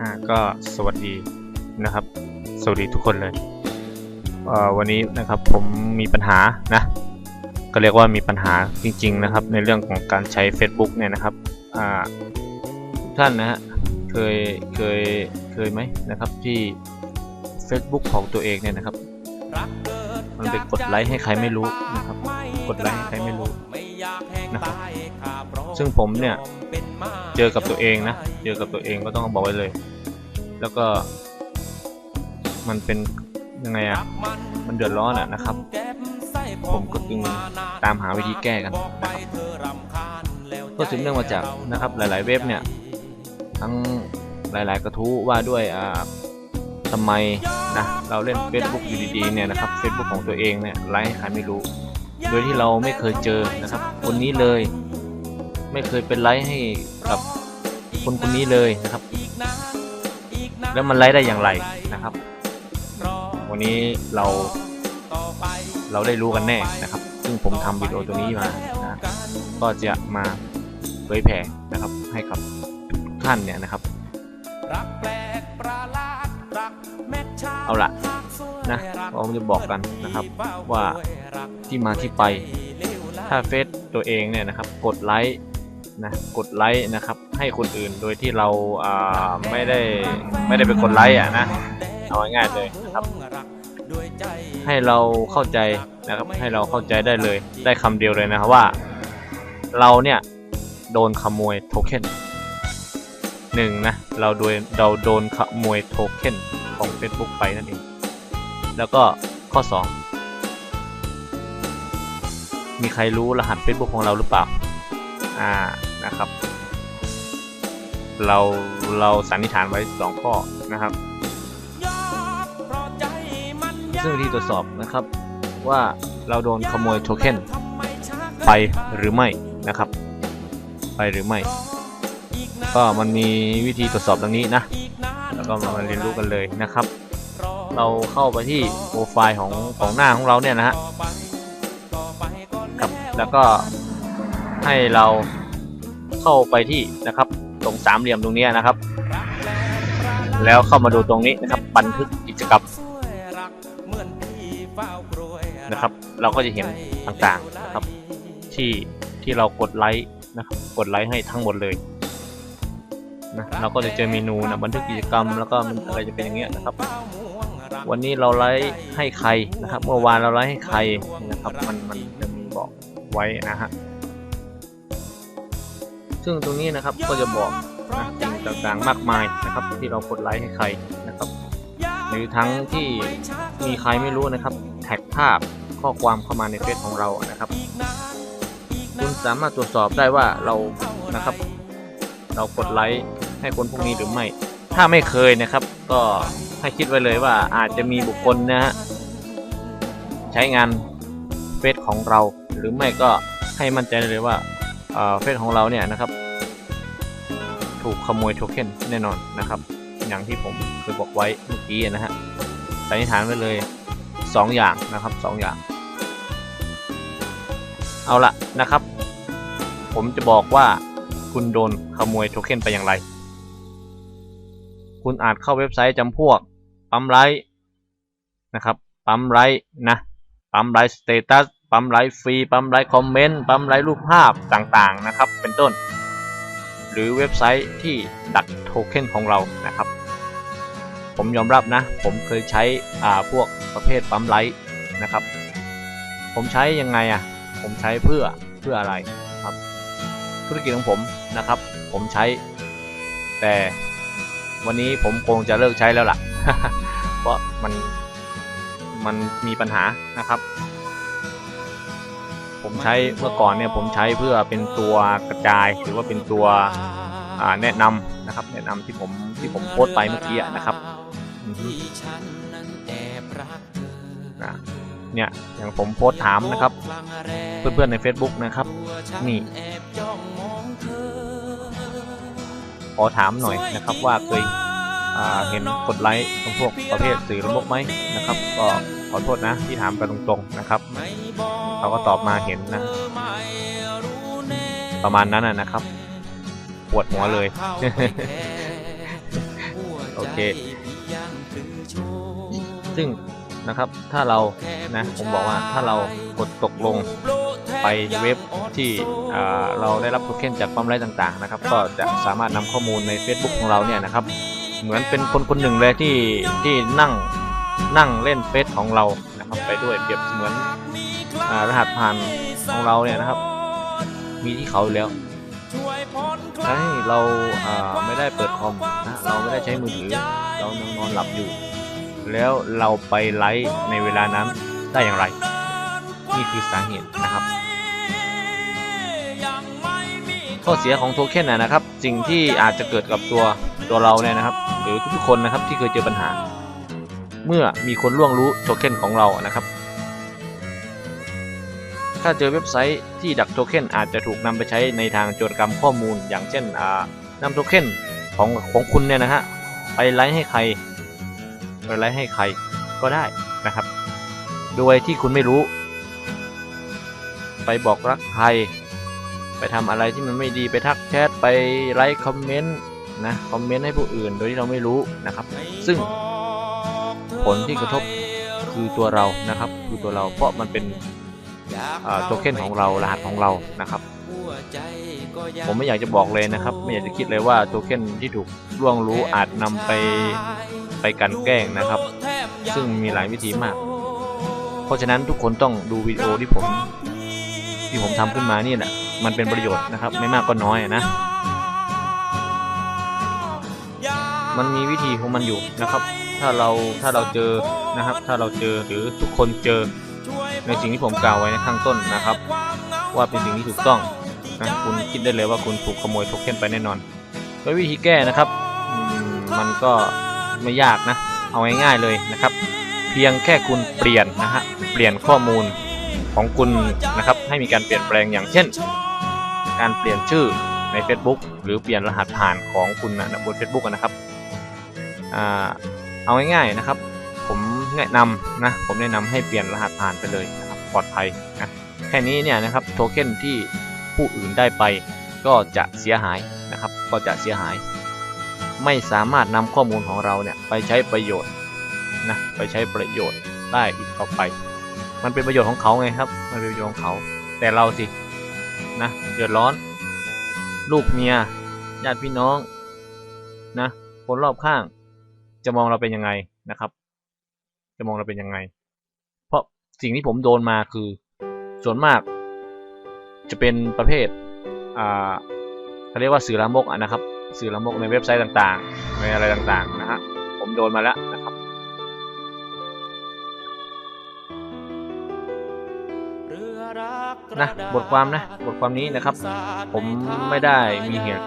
อ่าก็สวัสดีนะครับ สวัสดีทุกคนเลยเอ่อวันนี้นะครับผมมีปัญหานะ ก็เรียกว่ามีปัญหาจริง ๆ นะครับ ในเรื่องของการใช้ Facebook เนี่ยนะครับอ่าทุกท่านนะฮะเคยเคยเคยไหมนะครับที่ Facebook ของตัวเองเนี่ยนะครับมันไปกดไลค์ให้ใครไม่รู้นะครับ กดไลค์ให้ใครไม่รู้นะครับ ซึ่งผมเนี่ยเจอกับตัวเองนะ เจอกับตัวเองก็ต้องบอกไว้เลย แล้วก็มันเป็นยังไงอะ มันเดือดร้อนอะนะครับ ผมก็จึงตามหาวิธีแก้กันนะครับก็สืบเนื่องมาจากนะครับหลาย ๆ เว็บเนี่ยทั้งหลาย ๆ กระทู้ว่าด้วยอ่าทำไมนะเราเล่น Facebook อยู่ดีๆเนี่ยนะครับ Facebook ของตัวเองเนี่ยไลค์ให้ใครไม่รู้ โดยที่เราไม่เคยเจอนะครับ คนนี้เลย ไม่เคยเป็นไลค์ให้กับคนคนนี้เลยนะครับ แล้วมันไลค์ได้อย่างไรนะครับ วันนี้เราเราได้รู้กันแน่นะครับ ซึ่งผมทำวิดีโอตัวนี้มานะก็จะมาเผยแผ่นะครับให้กับทุกท่านเนี่ยนะครับเอาละนะผมจะบอกกันนะครับว่าที่มาที่ไป ถ้าเฟซตัวเองเนี่ยนะครับ กดไลค์ นะกดไลค์นะครับ ให้คนอื่นโดยที่เราอ่าไม่ได้ไม่ได้เป็นคนไลค์อะนะเอาง่ายๆเลยนะครับ ให้เราเข้าใจนะครับ ให้เราเข้าใจได้เลยได้คำเดียวเลยนะครับว่า เราเนี่ยโดนขโมยโทเค็นหนึ่งนะเราโดนเราโดนขโมยโทเค็นของ Facebook ไปนั่นเองแล้วก็ข้อ 2 มีใครรู้รหัส Facebook ของเราหรือเปล่า อ่า นะครับ เราเราสันนิษฐานไว้ 2 ข้อนะครับ ซึ่งวิธีตรวจสอบนะครับว่าเราโดนขโมยโทเค็นไปหรือไม่นะครับ ไปหรือไม่ ก็มันมีวิธีตรวจสอบดังนี้นะ แล้วก็มาเรียนรู้กันเลยนะครับ เราเข้าไปที่โปรไฟล์ของของหน้าของเราเนี่ยนะฮะครับแล้วก็ให้เรา เข้าไปที่นะครับ ตรงสามเหลี่ยมตรงนี้นะครับ แล้วเข้ามาดูตรงนี้นะครับ บันทึกกิจกรรมนะครับ เราก็จะเห็นต่างๆนะครับ ที่ที่เรากดไลค์นะครับ กดไลค์ให้ทั้งหมดเลยนะเราก็จะเจอเมนูนะบันทึกกิจกรรมแล้วก็มันอะไรจะเป็นอย่างเงี้ยนะครับ วันนี้เราไลค์ให้ใครนะครับ เมื่อวานเราไลค์ให้ใครนะครับ มันมันจะมีบอกไว้นะฮะ ซึ่งตรงนี้นะครับก็จะบอกนะสิ่งต่างๆมากมายนะครับ ที่เรากดไลค์ให้ใครนะครับ หรือทั้งที่มีใครไม่รู้นะครับ แท็กภาพข้อความเข้ามาในเฟซของเรานะครับ คุณสามารถตรวจสอบได้ว่าเรานะครับ เรากดไลค์ให้คนพวกนี้หรือไม่ ถ้าไม่เคยนะครับ ก็ให้คิดไว้เลยว่าอาจจะมีบุคคลนะฮะใช้งานเฟซของเรา หรือไม่ก็ให้มั่นใจเลยว่า เฟซของเราเนี่ยนะครับ ถูกขโมยโทเค็นแน่นอนนะครับ อย่างที่ผมเคยบอกไว้เมื่อกี้นะฮะสันนิษฐานไว้เลย 2 อย่างนะครับ 2 อย่าง เอาละนะครับ ผมจะบอกว่าคุณโดนขโมยโทเค็นไปอย่างไร คุณอาจเข้าเว็บไซต์จำพวก ปั๊มไลท์นะครับ ปั๊มไลท์นะ ปั๊มไลท์สเตตัส ปั๊มไลท์ฟรี ปั๊มไลท์คอมเมนต์ ปั๊มไลท์รูปภาพต่างๆนะครับ เป็นต้น หรือเว็บไซต์ที่ดักโทเค็นของเรานะครับ ผมยอมรับนะ ผมเคยใช้อ่าพวกประเภทปั๊มไลท์นะครับ ผมใช้ยังไงอะ่ะ ผมใช้เพื่อเพื่ออะไรครับ ธุรกิจของผมนะครับ ผมใช้ แต่วันนี้ผมคงจะเลิกใช้แล้วล่ะ เพราะมันมันมีปัญหานะครับ ผมใช้เมื่อก่อนเนี่ยผมใช้เพื่อเป็นตัวกระจาย หรือว่าเป็นตัวแนะนำนะครับ แนะนำที่ผมที่ผมโพสไปเมื่อกี้นะครับนะเนี่ยอย่างผมโพสถามนะครับ เพื่อนๆใน Facebook นะครับ นี่ขอถามหน่อยนะครับว่าเคยเห็นกดไลค์ของพวกประเภทสื่อละมกไหมนะครับ ก็ขอโทษนะที่ถามกันตรงๆนะครับ เขาก็ตอบมาเห็นนะ ประมาณนั้นนะนะครับ ปวดหัวเลยเค ซึ่งนะครับ ถ้าเรา นะ ผมบอกว่าถ้าเรากดตกลงไปเว็บที่อ่าเราได้รับโทเค็นจากปั๊มไลท์ต่างๆนะครับ ก็จะสามารถนำข้อมูลใน Facebook ของเราเนี่ยนะครับ เหมือนเป็นคนคนหนึ่งเลยที่ที่นั่งนั่งเล่นเฟซของเรานะครับ ไปด้วยเปรียบเสมือนอ่า รหัสผ่านของเราเนี่ยนะครับ มีที่เขาอยู่แล้วใช่เราไม่ได้เปิดคอมนะเราไม่ได้ใช้มือถือ เรานอนนอนหลับอยู่ แล้วเราไปไลฟ์ในเวลานั้นได้อย่างไร นี่คือสาเหตุนะครับ ข้อเสียของโทเค็นนะครับ สิ่งที่อาจจะเกิดกับตัวตัวเราเนี่ยนะครับ หรือทุกคนนะครับที่เคยเจอปัญหา เมื่อมีคนล่วงรู้โทเค็นของเรานะครับ ถ้าเจอเว็บไซต์ที่ดักโทเค็นอาจจะถูกนำไปใช้ในทางโจรกรรมข้อมูล อย่างเช่นอ่านำโทเค็นของของคุณเนี่ยนะฮะไปไลฟ์ให้ใครไปไลฟ์ให้ใครก็ได้นะครับ โดยที่คุณไม่รู้ ไปบอกรักใคร ไปทำอะไรที่มันไม่ดีไปทักแชทไปไลค์คอมเมนต์นะคอมเมนต์ให้ผู้อื่นโดยที่เราไม่รู้นะครับ ซึ่งผลที่กระทบคือตัวเรานะครับ คือตัวเราเพราะมันเป็น โทเค็นของเรารหัสของเรานะครับ ผมไม่อยากจะบอกเลยนะครับ ไม่อยากจะคิดเลยว่าโทเค็นที่ถูกล่วงรู้อาจนำไปไปกันแกล้งนะครับ ซึ่งมีหลายวิธีมาก เพราะฉะนั้นทุกคนต้องดูวิดีโอที่ผมที่ผมทำขึ้นมานี่แหละมันเป็นประโยชน์นะครับ ไม่มากก็น้อยนะมันมีวิธีของมันอยู่นะครับ ถ้าเราถ้าเราเจอนะครับ ถ้าเราเจอหรือทุกคนเจอ ในสิ่งที่ผมกล่าวไว้ในข้างต้นนะครับ ว่าเป็นสิ่งที่ถูกต้องนะคุณคิดได้เลยว่าคุณถูกขโมยโทเค็นไปแน่นอนโดยวิธีแก้นะครับมันก็ไม่ยากนะ เอาง่ายๆเลยนะครับ เพียงแค่คุณเปลี่ยนนะฮะเปลี่ยนข้อมูลของคุณนะครับ ให้มีการเปลี่ยนแปลงอย่างเช่น การเปลี่ยนชื่อใน Facebook หรือเปลี่ยนรหัสผ่านของคุณนะบน Facebook นะครับอเอาง่ายๆนะครับ แนะนำนะผมแนะนำให้เปลี่ยนรหัสผ่านไปเลยนะครับปลอดภัยนะแค่นี้เนี่ยนะครับโทเค็นที่ผู้อื่นได้ไป ก็จะเสียหายนะครับก็จะเสียหาย ไม่สามารถนำข้อมูลของเราเนี่ยไปใช้ประโยชน์นะไปใช้ประโยชน์ได้อีกต่อไป มันเป็นประโยชน์ของเขาไงครับ มันเป็นประโยชน์ของเขา แต่เราสินะเดือดร้อน ลูกเมียญาติพี่น้องนะคนรอบข้างจะมองเราเป็นยังไงนะครับ จะมองเราเป็นยังไง เพราะสิ่งที่ผมโดนมาคือ ส่วนมากจะเป็นประเภทอ่าเขาเรียกว่าสื่อลามกนะครับ สื่อลามกในเว็บไซต์ต่างๆ ในอะไรต่างๆนะฮะผมโดนมาแล้วนะครับนะบทความนะบทความนี้นะครับ ผมไม่ได้มีเหตุ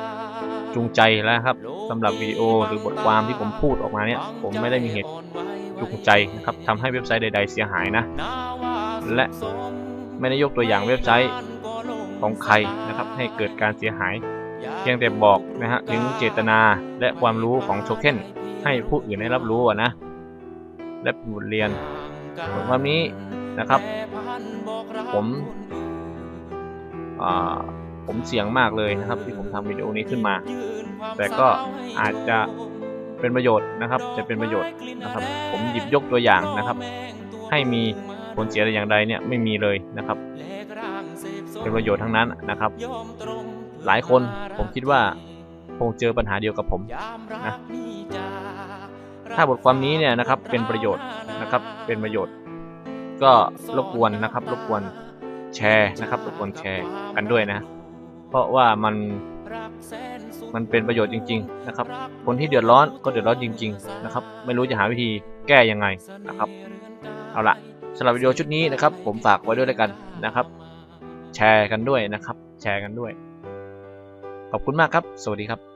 จูงใจแล้วครับสำหรับวิดีโอหรือบทความที่ผมพูดออกมาเนี่ย ผมไม่ได้มีเหตุูงใจนะครับทำให้เว็บไซต์ใด ๆ เสียหายนะ และไม่ได้ยกตัวอย่างเว็บไซต์ของใครนะครับ ให้เกิดการเสียหายเพียงแต่บอกนะฮะถึงเจตนาและความรู้ของโทเค็นให้ผู้อื่นได้รับรู้อะนะ และเป็นบทเรียนบทความนี้นะครับ ผมผมเสี่ยงมากเลยนะครับ ที่ผมทำวิดีโอนี้ขึ้นมา แต่ก็อาจจะ เป็นประโยชน์นะครับ จะเป็นประโยชน์นะครับ ผมหยิบยกตัวอย่างนะครับ ให้มีผลเสียอะไรอย่างใดเนี่ยไม่มีเลยนะครับ เป็นประโยชน์ทั้งนั้นนะครับ หลายคนผมคิดว่าคงเจอปัญหาเดียวกับผมนะถ้าบทความนี้เนี่ยนะครับเป็นประโยชน์นะครับเป็นประโยชน์ ก็รบกวนนะครับรบกวนแชร์นะครับรบกวนแชร์กันด้วยนะ เพราะว่ามัน มันเป็นประโยชน์จริง ๆ นะครับ คนที่เดือดร้อนก็เดือดร้อนจริง ๆ นะครับ ไม่รู้จะหาวิธีแก้ยังไงนะครับ เอาละสำหรับวิดีโอชุดนี้นะครับ ผมฝากไว้ด้วยแล้วกันนะครับ แชร์กันด้วยนะครับ แชร์กันด้วย ขอบคุณมากครับ สวัสดีครับ